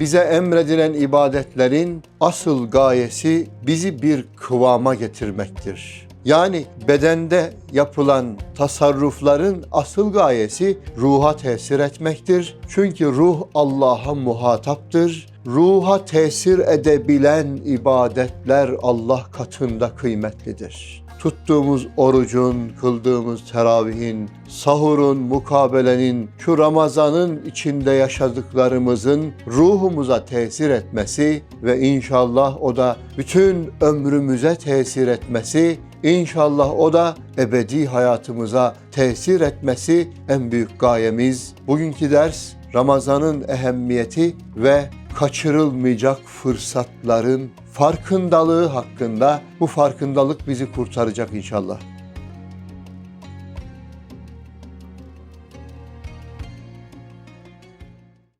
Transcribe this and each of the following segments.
bize emredilen ibadetlerin asıl gayesi bizi bir kıvama getirmektir. Yani bedende yapılan tasarrufların asıl gayesi ruha tesir etmektir. Çünkü ruh Allah'a muhataptır. Ruha tesir edebilen ibadetler Allah katında kıymetlidir. Tuttuğumuz orucun, kıldığımız teravihin, sahurun, mukabelenin, şu Ramazan'ın içinde yaşadıklarımızın ruhumuza tesir etmesi ve inşallah o da bütün ömrümüze tesir etmesi İnşallah o da ebedi hayatımıza tesir etmesi en büyük gayemiz. Bugünkü ders Ramazan'ın ehemmiyeti ve kaçırılmayacak fırsatların farkındalığı hakkında. Bu farkındalık bizi kurtaracak inşallah.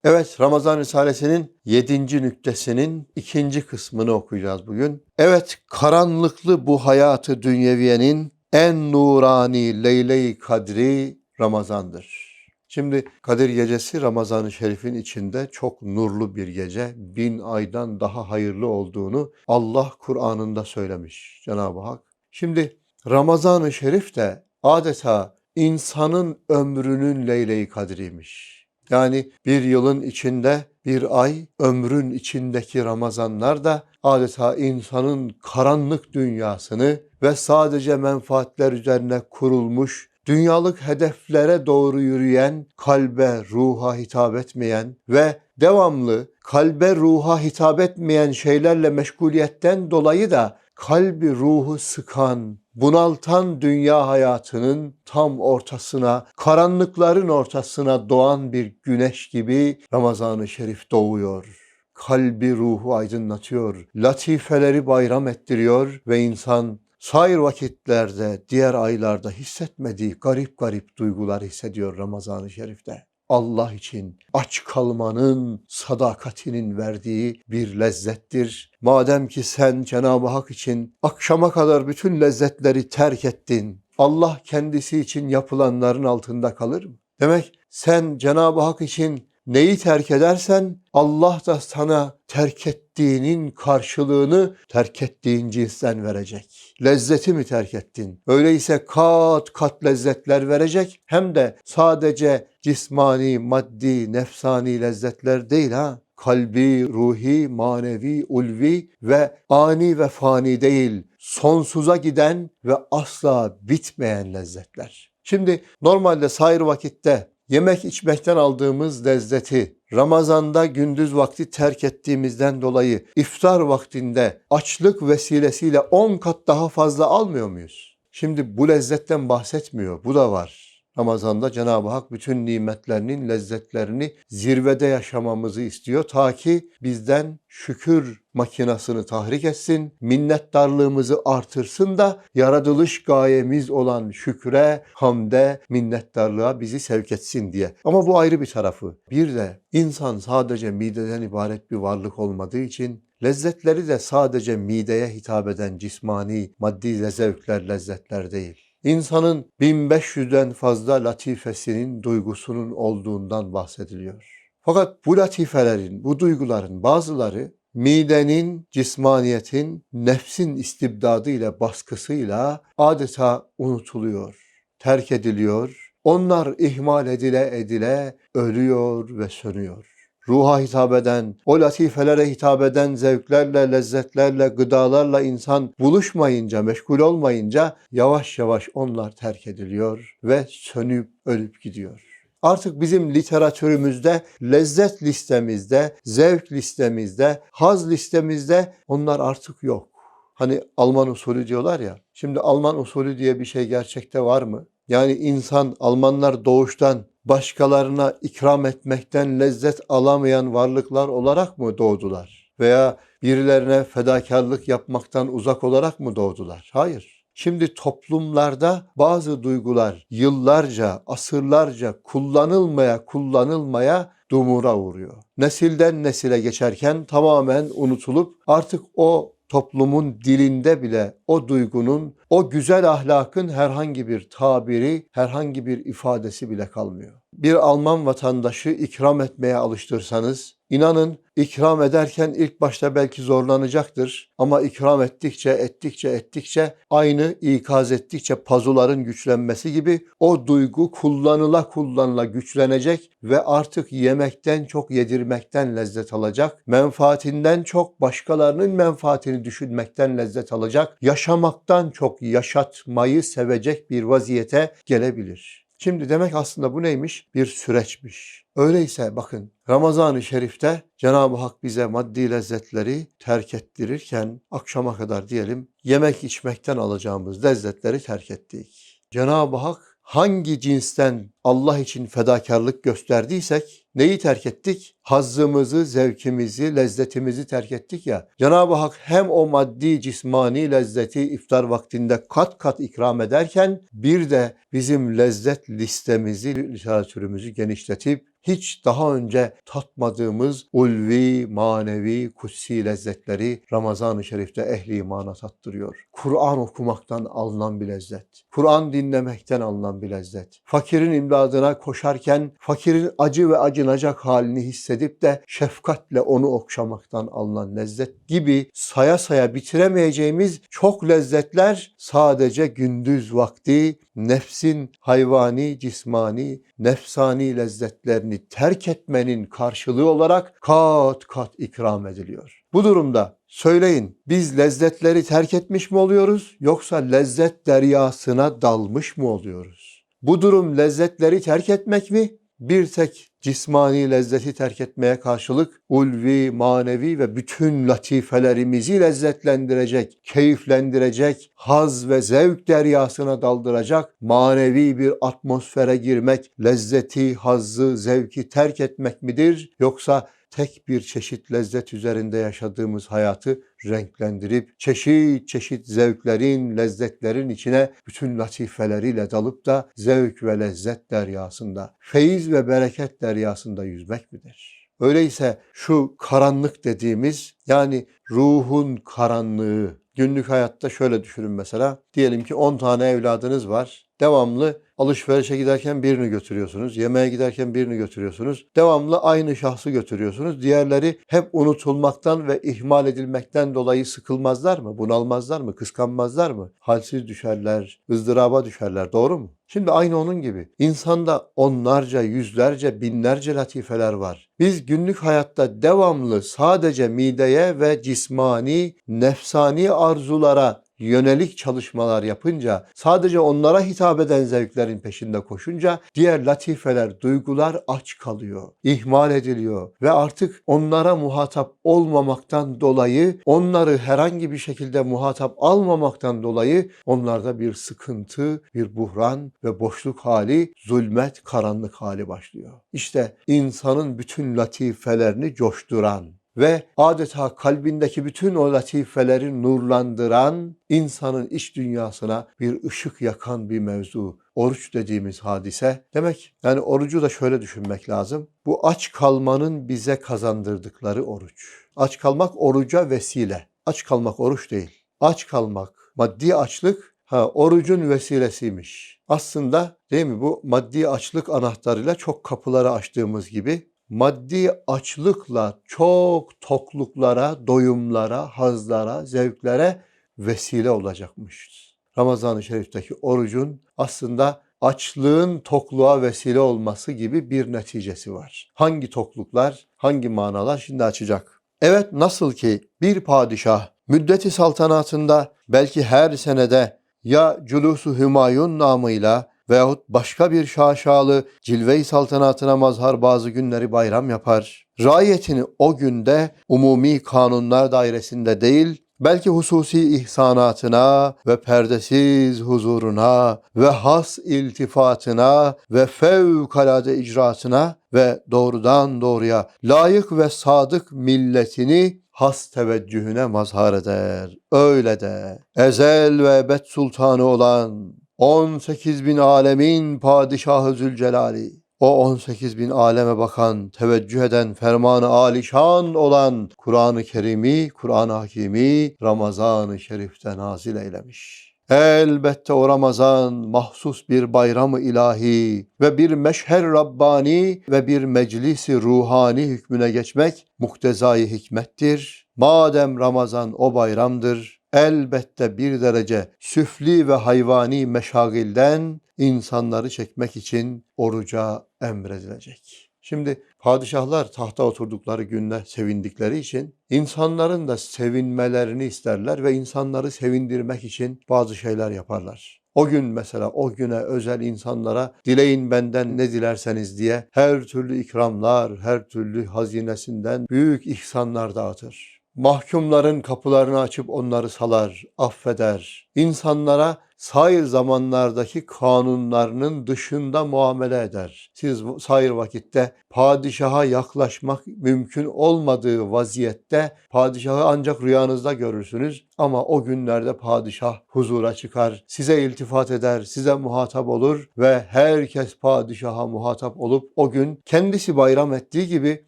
Evet, Ramazan Risalesi'nin 7. nüktesinin ikinci kısmını okuyacağız bugün. Evet, karanlıklı bu hayatı dünyeviyenin en nurani leyle-i kadri Ramazan'dır. Şimdi Kadir Gecesi Ramazan-ı Şerif'in içinde çok nurlu bir gece, bin aydan daha hayırlı olduğunu Allah Kur'an'ında söylemiş Cenab-ı Hak. Şimdi Ramazan-ı Şerif de adeta insanın ömrünün leyle-i kadriymiş. Yani bir yılın içinde bir ay, ömrün içindeki Ramazanlar da adeta insanın karanlık dünyasını ve sadece menfaatler üzerine kurulmuş, dünyalık hedeflere doğru yürüyen, kalbe, ruha hitap etmeyen ve devamlı kalbe, ruha hitap etmeyen şeylerle meşguliyetten dolayı da kalbi ruhu sıkan, bunaltan dünya hayatının tam ortasına, karanlıkların ortasına doğan bir güneş gibi Ramazan-ı Şerif doğuyor. Kalbi ruhu aydınlatıyor, latifeleri bayram ettiriyor ve insan sair vakitlerde, diğer aylarda hissetmediği garip garip duygular hissediyor Ramazan-ı Şerif'te. Allah için aç kalmanın sadakatinin verdiği bir lezzettir. Madem ki sen Cenab-ı Hak için akşama kadar bütün lezzetleri terk ettin, Allah kendisi için yapılanların altında kalır mı? Demek sen Cenab-ı Hak için neyi terk edersen Allah da sana terk ettiğinin karşılığını terk ettiğin cinsten verecek. Lezzeti mi terk ettin? Öyleyse kat kat lezzetler verecek. Hem de sadece cismani, maddi, nefsani lezzetler değil ha. Kalbi, ruhi, manevi, ulvi ve ani ve fani değil, sonsuza giden ve asla bitmeyen lezzetler. Şimdi normalde sair vakitte yemek içmekten aldığımız lezzeti Ramazanda gündüz vakti terk ettiğimizden dolayı iftar vaktinde açlık vesilesiyle 10 kat daha fazla almıyor muyuz? Şimdi bu lezzetten bahsetmiyor. Bu da var. Ramazanda Cenab-ı Hak bütün nimetlerinin lezzetlerini zirvede yaşamamızı istiyor. Ta ki bizden şükür makinasını tahrik etsin, minnettarlığımızı artırsın da yaratılış gayemiz olan şükre, hamde, minnettarlığa bizi sevk etsin diye. Ama bu ayrı bir tarafı. Bir de insan sadece mideden ibaret bir varlık olmadığı için lezzetleri de sadece mideye hitap eden cismani, maddi zevkler, lezzetler değil. İnsanın 1500'den fazla latifesinin, duygusunun olduğundan bahsediliyor. Fakat bu latifelerin, bu duyguların bazıları midenin, cismaniyetin, nefsin istibdadıyla, baskısıyla adeta unutuluyor, terk ediliyor. Onlar ihmal edile edile ölüyor ve sönüyor ruha hitap eden, o latifelere hitap eden zevklerle, lezzetlerle, gıdalarla insan buluşmayınca, meşgul olmayınca yavaş yavaş onlar terk ediliyor ve sönüp ölüp gidiyor. Artık bizim literatürümüzde, lezzet listemizde, zevk listemizde, haz listemizde onlar artık yok. Hani Alman usulü diyorlar ya. Şimdi Alman usulü diye bir şey gerçekte var mı? Yani insan Almanlar doğuştan başkalarına ikram etmekten lezzet alamayan varlıklar olarak mı doğdular? Veya birilerine fedakarlık yapmaktan uzak olarak mı doğdular? Hayır. Şimdi toplumlarda bazı duygular yıllarca, asırlarca kullanılmaya kullanılmaya dumura uğruyor. Nesilden nesile geçerken tamamen unutulup artık o toplumun dilinde bile o duygunun, o güzel ahlakın herhangi bir tabiri, herhangi bir ifadesi bile kalmıyor. bir Alman vatandaşı ikram etmeye alıştırsanız, inanın ikram ederken ilk başta belki zorlanacaktır ama ikram ettikçe, ettikçe, ettikçe aynı ikaz ettikçe pazuların güçlenmesi gibi o duygu kullanıla kullanıla güçlenecek ve artık yemekten çok yedirmekten lezzet alacak. Menfaatinden çok başkalarının menfaatini düşünmekten lezzet alacak. Yaşamaktan çok yaşatmayı sevecek bir vaziyete gelebilir. Şimdi demek aslında bu neymiş? Bir süreçmiş. Öyleyse bakın Ramazan-ı Şerif'te Cenab-ı Hak bize maddi lezzetleri terk ettirirken akşama kadar diyelim yemek içmekten alacağımız lezzetleri terk ettik. Cenab-ı Hak hangi cinsten Allah için fedakarlık gösterdiysek neyi terk ettik? Hazzımızı, zevkimizi, lezzetimizi terk ettik ya. Cenab-ı Hak hem o maddi cismani lezzeti iftar vaktinde kat kat ikram ederken bir de bizim lezzet listemizi, literatürümüzü genişletip hiç daha önce tatmadığımız ulvi, manevi, kutsi lezzetleri Ramazan-ı Şerif'te ehli imana tattırıyor. Kur'an okumaktan alınan bir lezzet. Kur'an dinlemekten alınan bir lezzet. Fakirin imdadına koşarken fakirin acı ve acınacak halini hissedip de şefkatle onu okşamaktan alınan lezzet gibi saya saya bitiremeyeceğimiz çok lezzetler sadece gündüz vakti nefsin hayvani, cismani, nefsani lezzetlerini terk etmenin karşılığı olarak kat kat ikram ediliyor. Bu durumda söyleyin biz lezzetleri terk etmiş mi oluyoruz yoksa lezzet deryasına dalmış mı oluyoruz? Bu durum lezzetleri terk etmek mi? Bir tek cismani lezzeti terk etmeye karşılık ulvi, manevi ve bütün latifelerimizi lezzetlendirecek, keyiflendirecek, haz ve zevk deryasına daldıracak manevi bir atmosfere girmek, lezzeti, hazzı, zevki terk etmek midir? Yoksa tek bir çeşit lezzet üzerinde yaşadığımız hayatı renklendirip çeşit çeşit zevklerin, lezzetlerin içine bütün latifeleriyle dalıp da zevk ve lezzet deryasında, feyiz ve bereket deryasında yüzmek midir? Öyleyse şu karanlık dediğimiz yani ruhun karanlığı, günlük hayatta şöyle düşünün mesela. Diyelim ki 10 tane evladınız var. Devamlı alışverişe giderken birini götürüyorsunuz. Yemeğe giderken birini götürüyorsunuz. Devamlı aynı şahsı götürüyorsunuz. Diğerleri hep unutulmaktan ve ihmal edilmekten dolayı sıkılmazlar mı? Bunalmazlar mı? Kıskanmazlar mı? Halsiz düşerler, ızdıraba düşerler. Doğru mu? Şimdi aynı onun gibi. İnsanda onlarca, yüzlerce, binlerce latifeler var. Biz günlük hayatta devamlı sadece mideye ve cismani, nefsani arzulara yönelik çalışmalar yapınca, sadece onlara hitap eden zevklerin peşinde koşunca diğer latifeler, duygular aç kalıyor, ihmal ediliyor ve artık onlara muhatap olmamaktan dolayı, onları herhangi bir şekilde muhatap almamaktan dolayı onlarda bir sıkıntı, bir buhran ve boşluk hali, zulmet, karanlık hali başlıyor. İşte insanın bütün latifelerini coşturan, ve adeta kalbindeki bütün o latifeleri nurlandıran, insanın iç dünyasına bir ışık yakan bir mevzu. Oruç dediğimiz hadise. Demek yani orucu da şöyle düşünmek lazım. Bu aç kalmanın bize kazandırdıkları oruç. Aç kalmak oruca vesile. Aç kalmak oruç değil. Aç kalmak, maddi açlık ha orucun vesilesiymiş. Aslında değil mi bu maddi açlık anahtarıyla çok kapıları açtığımız gibi maddi açlıkla çok tokluklara, doyumlara, hazlara, zevklere vesile olacakmış. Ramazan-ı Şerif'teki orucun aslında açlığın tokluğa vesile olması gibi bir neticesi var. Hangi tokluklar, hangi manalar şimdi açacak. Evet nasıl ki bir padişah müddeti saltanatında belki her senede ya Culusu Hümayun namıyla veyahut başka bir şaşalı cilve-i saltanatına mazhar bazı günleri bayram yapar. Raiyetini o günde umumi kanunlar dairesinde değil, belki hususi ihsanatına ve perdesiz huzuruna ve has iltifatına ve fevkalade icraatına ve doğrudan doğruya layık ve sadık milletini has teveccühüne mazhar eder. Öyle de ezel ve ebed sultanı olan 18 bin alemin padişahı Zülcelali. O 18 bin aleme bakan, teveccüh eden, fermanı alişan olan Kur'an-ı Kerim'i, Kur'an-ı Hakim'i Ramazan-ı Şerif'te nazil eylemiş. Elbette o Ramazan mahsus bir bayram-ı ilahi ve bir meşher Rabbani ve bir meclisi ruhani hükmüne geçmek muktezai hikmettir. Madem Ramazan o bayramdır, elbette bir derece süfli ve hayvani meşagilden insanları çekmek için oruca emredilecek. Şimdi padişahlar tahta oturdukları günde sevindikleri için insanların da sevinmelerini isterler ve insanları sevindirmek için bazı şeyler yaparlar. O gün mesela o güne özel insanlara dileyin benden ne dilerseniz diye her türlü ikramlar, her türlü hazinesinden büyük ihsanlar dağıtır. Mahkumların kapılarını açıp onları salar, affeder. İnsanlara sair zamanlardaki kanunlarının dışında muamele eder. Siz sair vakitte padişaha yaklaşmak mümkün olmadığı vaziyette padişahı ancak rüyanızda görürsünüz ama o günlerde padişah huzura çıkar, size iltifat eder, size muhatap olur ve herkes padişaha muhatap olup o gün kendisi bayram ettiği gibi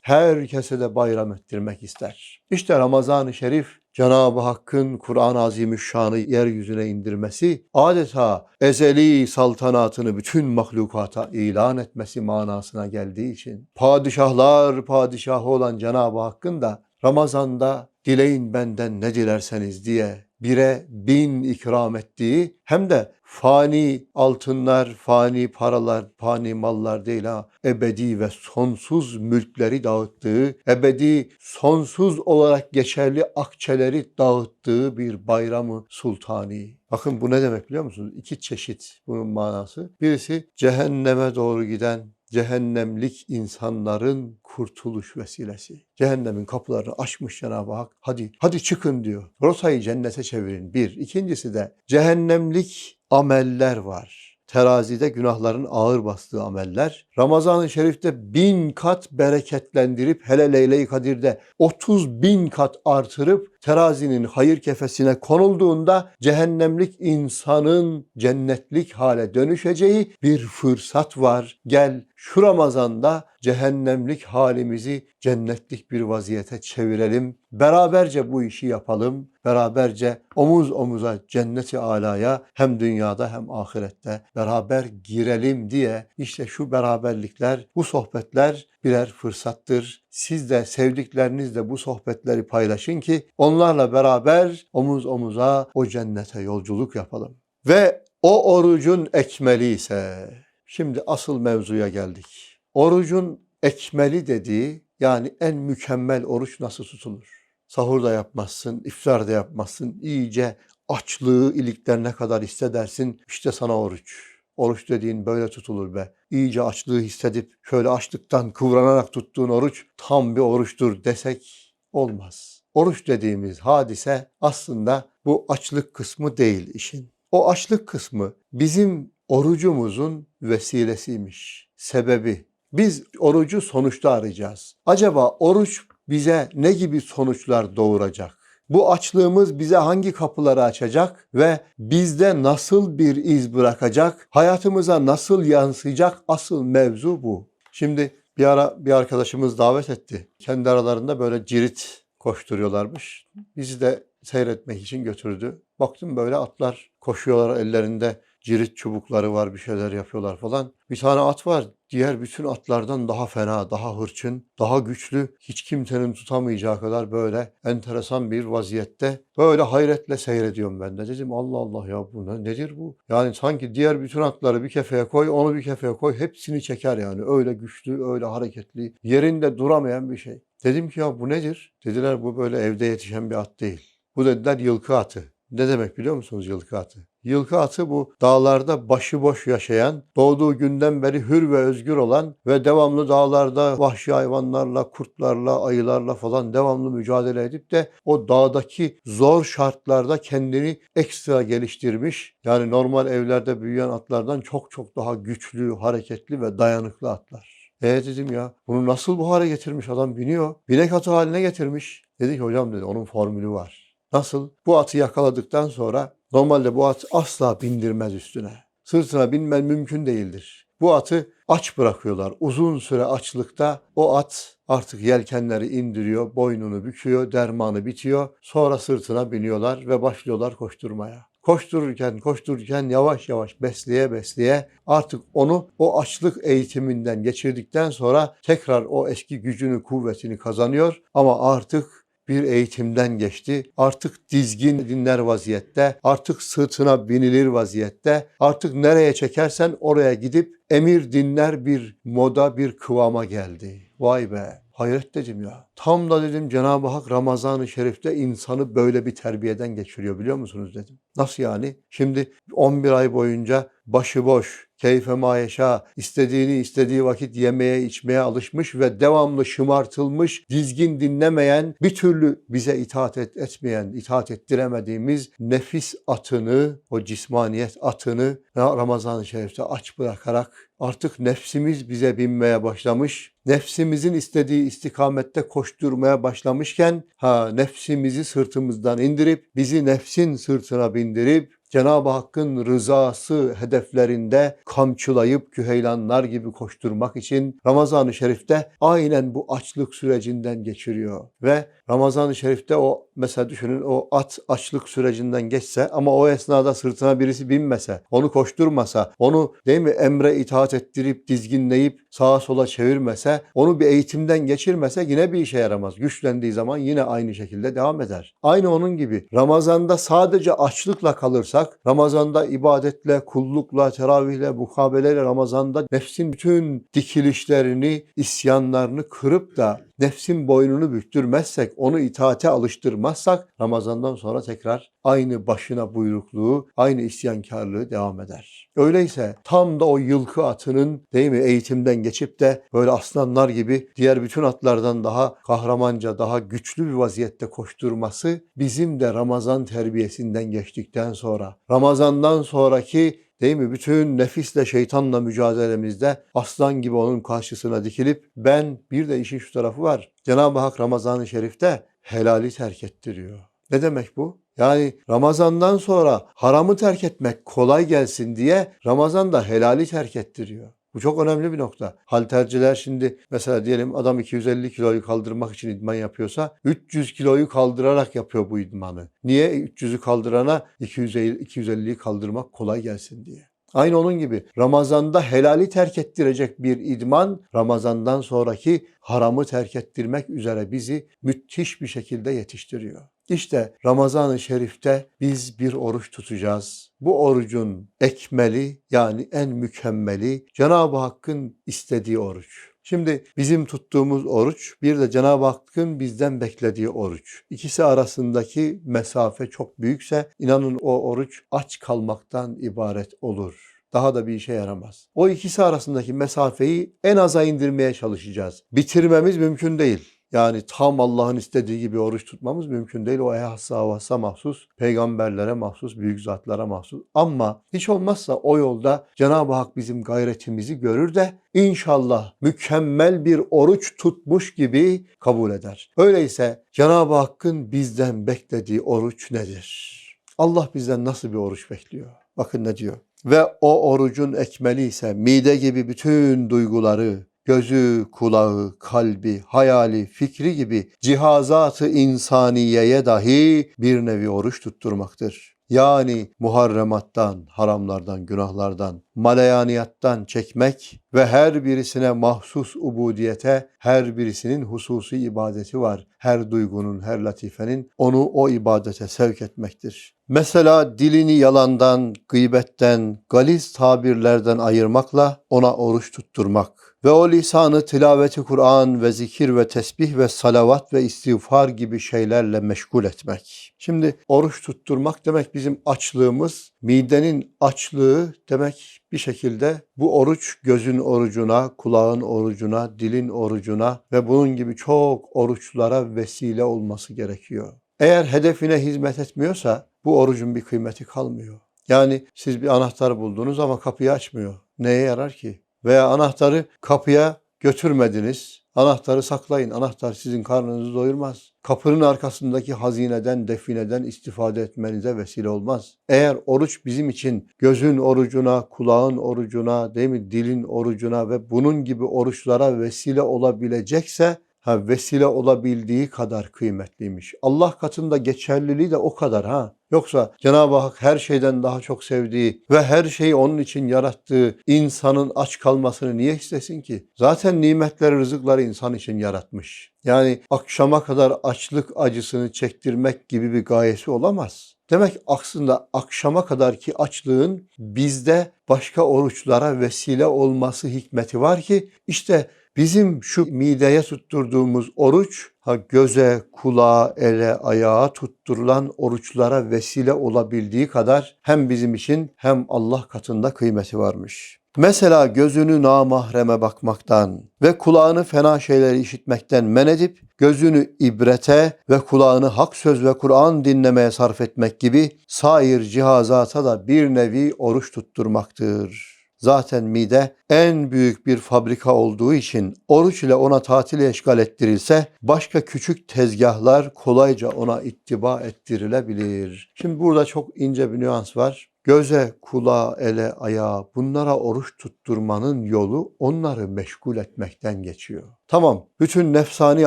herkese de bayram ettirmek ister. İşte Ramazan-ı Şerif Cenab-ı Hakk'ın Kur'an-ı Azimüşşan'ı yeryüzüne indirmesi adeta ezeli saltanatını bütün mahlukata ilan etmesi manasına geldiği için padişahlar padişahı olan Cenab-ı Hakk'ın da Ramazan'da dileyin benden ne dilerseniz diye bire bin ikram ettiği hem de fani altınlar, fani paralar, fani mallar değil ha, ebedi ve sonsuz mülkleri dağıttığı, ebedi sonsuz olarak geçerli akçeleri dağıttığı bir bayramı sultani. Bakın bu ne demek biliyor musunuz? İki çeşit bunun manası. Birisi cehenneme doğru giden cehennemlik insanların kurtuluş vesilesi. Cehennemin kapılarını açmış Cenab-ı Hak. Hadi, hadi çıkın diyor. Rotayı cennete çevirin. Bir. İkincisi de cehennemlik ameller var. Terazide günahların ağır bastığı ameller. Ramazan-ı Şerif'te bin kat bereketlendirip hele Leyle-i Kadir'de 30 bin kat artırıp terazinin hayır kefesine konulduğunda cehennemlik insanın cennetlik hale dönüşeceği bir fırsat var. Gel şu Ramazan'da cehennemlik halimizi cennetlik bir vaziyete çevirelim. Beraberce bu işi yapalım. Beraberce omuz omuza cenneti alaya hem dünyada hem ahirette beraber girelim diye işte şu beraberlikler, bu sohbetler birer fırsattır. Siz de sevdiklerinizle bu sohbetleri paylaşın ki onlarla beraber omuz omuza o cennete yolculuk yapalım. Ve o orucun ekmeli ise şimdi asıl mevzuya geldik. Orucun ekmeli dediği yani en mükemmel oruç nasıl tutulur? Sahur da yapmazsın, iftar da yapmazsın. İyice açlığı iliklerine kadar hissedersin. İşte sana oruç. Oruç dediğin böyle tutulur be. İyice açlığı hissedip şöyle açlıktan kıvranarak tuttuğun oruç tam bir oruçtur desek olmaz. Oruç dediğimiz hadise aslında bu açlık kısmı değil işin. O açlık kısmı bizim orucumuzun vesilesiymiş, sebebi. Biz orucu sonuçta arayacağız. Acaba oruç bize ne gibi sonuçlar doğuracak? Bu açlığımız bize hangi kapıları açacak ve bizde nasıl bir iz bırakacak? Hayatımıza nasıl yansıyacak? Asıl mevzu bu. Şimdi bir ara bir arkadaşımız davet etti. Kendi aralarında böyle cirit koşturuyorlarmış. Bizi de seyretmek için götürdü. Baktım böyle atlar koşuyorlar ellerinde cirit çubukları var bir şeyler yapıyorlar falan. Bir tane at var diğer bütün atlardan daha fena, daha hırçın, daha güçlü, hiç kimsenin tutamayacağı kadar böyle enteresan bir vaziyette. Böyle hayretle seyrediyorum ben de. Dedim Allah Allah ya bu ne, nedir bu? Yani sanki diğer bütün atları bir kefeye koy, onu bir kefeye koy, hepsini çeker yani. Öyle güçlü, öyle hareketli, yerinde duramayan bir şey. Dedim ki ya bu nedir? Dediler bu böyle evde yetişen bir at değil. Bu dediler yılkı atı. Ne demek biliyor musunuz yılkı atı? Yılkı atı bu dağlarda başıboş yaşayan, doğduğu günden beri hür ve özgür olan ve devamlı dağlarda vahşi hayvanlarla, kurtlarla, ayılarla falan devamlı mücadele edip de o dağdaki zor şartlarda kendini ekstra geliştirmiş. Yani normal evlerde büyüyen atlardan çok çok daha güçlü, hareketli ve dayanıklı atlar. E dedim ya bunu nasıl bu hale getirmiş adam biniyor. Binek atı haline getirmiş. Dedi ki hocam dedi onun formülü var. Nasıl? Bu atı yakaladıktan sonra normalde bu at asla bindirmez üstüne. Sırtına binmen mümkün değildir. Bu atı aç bırakıyorlar. Uzun süre açlıkta o at artık yelkenleri indiriyor, boynunu büküyor, dermanı bitiyor. Sonra sırtına biniyorlar ve başlıyorlar koşturmaya. koştururken koştururken yavaş yavaş besleye besleye artık onu o açlık eğitiminden geçirdikten sonra tekrar o eski gücünü kuvvetini kazanıyor ama artık bir eğitimden geçti. Artık dizgin dinler vaziyette, artık sırtına binilir vaziyette, artık nereye çekersen oraya gidip emir dinler bir moda, bir kıvama geldi. Vay be! Hayret dedim ya. Tam da dedim Cenab-ı Hak Ramazan-ı Şerif'te insanı böyle bir terbiyeden geçiriyor biliyor musunuz dedim. Nasıl yani? Şimdi 11 ay boyunca başıboş, keyfe mayeşa, istediğini istediği vakit yemeye içmeye alışmış ve devamlı şımartılmış, dizgin dinlemeyen, bir türlü bize itaat et, etmeyen, itaat ettiremediğimiz nefis atını, o cismaniyet atını Ramazan-ı Şerif'te aç bırakarak artık nefsimiz bize binmeye başlamış, nefsimizin istediği istikamette koşturmaya başlamışken ha nefsimizi sırtımızdan indirip bizi nefsin sırtına bindirip Cenab-ı Hakk'ın rızası hedeflerinde kamçılayıp küheylanlar gibi koşturmak için Ramazan-ı Şerif'te aynen bu açlık sürecinden geçiriyor. Ve Ramazan-ı Şerif'te o mesela düşünün o at açlık sürecinden geçse ama o esnada sırtına birisi binmese, onu koşturmasa, onu değil mi emre itaat ettirip dizginleyip sağa sola çevirmese, onu bir eğitimden geçirmese yine bir işe yaramaz. Güçlendiği zaman yine aynı şekilde devam eder. Aynı onun gibi Ramazan'da sadece açlıkla kalırsak, Ramazan'da ibadetle, kullukla, teravihle, mukabeleyle Ramazan'da nefsin bütün dikilişlerini, isyanlarını kırıp da nefsin boynunu büktürmezsek, onu itaate alıştırmazsak Ramazan'dan sonra tekrar aynı başına buyrukluğu, aynı isyankarlığı devam eder. Öyleyse tam da o yılkı atının değil mi eğitimden geçip de böyle aslanlar gibi diğer bütün atlardan daha kahramanca, daha güçlü bir vaziyette koşturması bizim de Ramazan terbiyesinden geçtikten sonra, Ramazan'dan sonraki Değil mi? Bütün nefisle şeytanla mücadelemizde aslan gibi onun karşısına dikilip ben bir de işin şu tarafı var. Cenab-ı Hak Ramazan-ı Şerif'te helali terk ettiriyor. Ne demek bu? Yani Ramazan'dan sonra haramı terk etmek kolay gelsin diye Ramazan'da helali terk ettiriyor. Bu çok önemli bir nokta. Halterciler şimdi mesela diyelim adam 250 kiloyu kaldırmak için idman yapıyorsa 300 kiloyu kaldırarak yapıyor bu idmanı. Niye? 300'ü kaldırana 250'yi kaldırmak kolay gelsin diye. Aynı onun gibi Ramazan'da helali terk ettirecek bir idman Ramazan'dan sonraki haramı terk ettirmek üzere bizi müthiş bir şekilde yetiştiriyor. İşte Ramazan-ı Şerif'te biz bir oruç tutacağız. Bu orucun ekmeli yani en mükemmeli Cenab-ı Hakk'ın istediği oruç. Şimdi bizim tuttuğumuz oruç bir de Cenab-ı Hakk'ın bizden beklediği oruç. İkisi arasındaki mesafe çok büyükse inanın o oruç aç kalmaktan ibaret olur daha da bir işe yaramaz. O ikisi arasındaki mesafeyi en aza indirmeye çalışacağız. Bitirmemiz mümkün değil. Yani tam Allah'ın istediği gibi oruç tutmamız mümkün değil. O ehassa havasa mahsus, peygamberlere mahsus, büyük zatlara mahsus. Ama hiç olmazsa o yolda Cenab-ı Hak bizim gayretimizi görür de inşallah mükemmel bir oruç tutmuş gibi kabul eder. Öyleyse Cenab-ı Hakk'ın bizden beklediği oruç nedir? Allah bizden nasıl bir oruç bekliyor? Bakın ne diyor. Ve o orucun ekmeli ise mide gibi bütün duyguları, gözü, kulağı, kalbi, hayali, fikri gibi cihazatı insaniyeye dahi bir nevi oruç tutturmaktır. Yani muharremattan, haramlardan, günahlardan, maleyaniyattan çekmek ve her birisine mahsus ubudiyete, her birisinin hususi ibadeti var. Her duygunun, her latifenin onu o ibadete sevk etmektir. Mesela dilini yalandan, gıybetten, galiz tabirlerden ayırmakla ona oruç tutturmak ve o lisanı tilaveti Kur'an ve zikir ve tesbih ve salavat ve istiğfar gibi şeylerle meşgul etmek. Şimdi oruç tutturmak demek bizim açlığımız, midenin açlığı demek bir şekilde bu oruç gözün orucuna, kulağın orucuna, dilin orucuna ve bunun gibi çok oruçlara vesile olması gerekiyor. Eğer hedefine hizmet etmiyorsa bu orucun bir kıymeti kalmıyor. Yani siz bir anahtar buldunuz ama kapıyı açmıyor. Neye yarar ki? Veya anahtarı kapıya götürmediniz. Anahtarı saklayın. Anahtar sizin karnınızı doyurmaz. Kapının arkasındaki hazineden, defineden istifade etmenize vesile olmaz. Eğer oruç bizim için gözün orucuna, kulağın orucuna, değil mi, dilin orucuna ve bunun gibi oruçlara vesile olabilecekse Ha vesile olabildiği kadar kıymetliymiş. Allah katında geçerliliği de o kadar ha. Yoksa Cenab-ı Hak her şeyden daha çok sevdiği ve her şeyi onun için yarattığı insanın aç kalmasını niye istesin ki? Zaten nimetleri, rızıkları insan için yaratmış. Yani akşama kadar açlık acısını çektirmek gibi bir gayesi olamaz. Demek aslında akşama kadarki açlığın bizde başka oruçlara vesile olması hikmeti var ki işte bizim şu mideye tutturduğumuz oruç ha göze, kulağa, ele, ayağa tutturulan oruçlara vesile olabildiği kadar hem bizim için hem Allah katında kıymeti varmış. Mesela gözünü namahreme bakmaktan ve kulağını fena şeyleri işitmekten men edip gözünü ibrete ve kulağını hak söz ve Kur'an dinlemeye sarf etmek gibi sair cihazata da bir nevi oruç tutturmaktır. Zaten mide en büyük bir fabrika olduğu için oruç ile ona tatil eşgal ettirilse başka küçük tezgahlar kolayca ona ittiba ettirilebilir. Şimdi burada çok ince bir nüans var. Göze, kulağa, ele, ayağa bunlara oruç tutturmanın yolu onları meşgul etmekten geçiyor. Tamam, bütün nefsani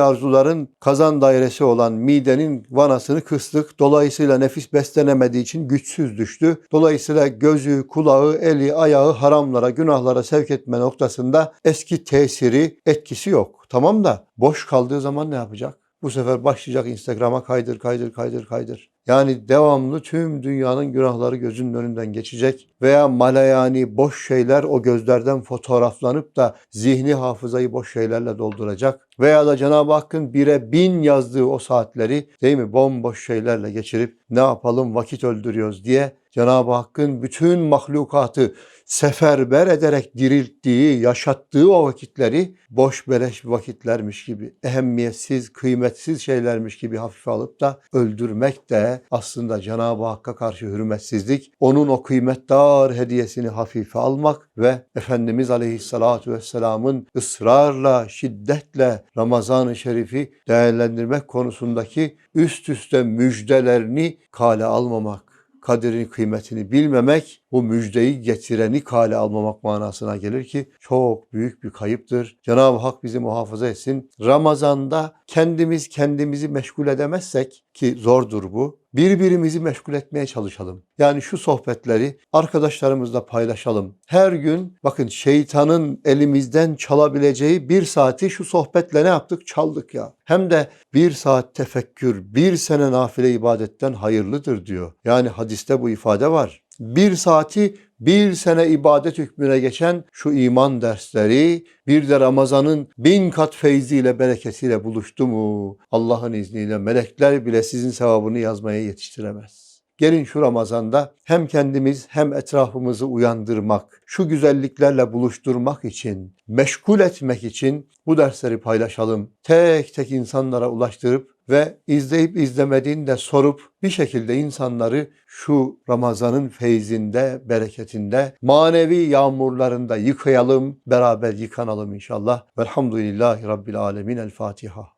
arzuların kazan dairesi olan midenin vanasını kıstık. Dolayısıyla nefis beslenemediği için güçsüz düştü. Dolayısıyla gözü, kulağı, eli, ayağı haramlara, günahlara sevk etme noktasında eski tesiri, etkisi yok. Tamam da boş kaldığı zaman ne yapacak? Bu sefer başlayacak Instagram'a kaydır, kaydır, kaydır, kaydır. Yani devamlı tüm dünyanın günahları gözünün önünden geçecek veya malayani boş şeyler o gözlerden fotoğraflanıp da zihni hafızayı boş şeylerle dolduracak. Veya da Cenab-ı Hakk'ın bire bin yazdığı o saatleri değil mi bomboş şeylerle geçirip ne yapalım vakit öldürüyoruz diye Cenab-ı Hakk'ın bütün mahlukatı seferber ederek dirilttiği, yaşattığı o vakitleri boş beleş vakitlermiş gibi, ehemmiyetsiz, kıymetsiz şeylermiş gibi hafife alıp da öldürmek de aslında Cenab-ı Hakk'a karşı hürmetsizlik, onun o kıymetdar hediyesini hafife almak ve Efendimiz Aleyhisselatü Vesselam'ın ısrarla, şiddetle Ramazan-ı Şerif'i değerlendirmek konusundaki üst üste müjdelerini kale almamak kadirin kıymetini bilmemek, bu müjdeyi getireni kale almamak manasına gelir ki çok büyük bir kayıptır. Cenab-ı Hak bizi muhafaza etsin. Ramazanda kendimiz kendimizi meşgul edemezsek ki zordur bu. Birbirimizi meşgul etmeye çalışalım. Yani şu sohbetleri arkadaşlarımızla paylaşalım. Her gün bakın şeytanın elimizden çalabileceği bir saati şu sohbetle ne yaptık? Çaldık ya. Hem de bir saat tefekkür, bir sene nafile ibadetten hayırlıdır diyor. Yani hadiste bu ifade var. Bir saati bir sene ibadet hükmüne geçen şu iman dersleri bir de Ramazan'ın bin kat feyziyle bereketiyle buluştu mu Allah'ın izniyle melekler bile sizin sevabını yazmaya yetiştiremez. Gelin şu Ramazan'da hem kendimiz hem etrafımızı uyandırmak, şu güzelliklerle buluşturmak için, meşgul etmek için bu dersleri paylaşalım. Tek tek insanlara ulaştırıp ve izleyip izlemediğini de sorup bir şekilde insanları şu Ramazan'ın feyzinde, bereketinde, manevi yağmurlarında yıkayalım, beraber yıkanalım inşallah. Velhamdülillahi Rabbil Alemin. El Fatiha.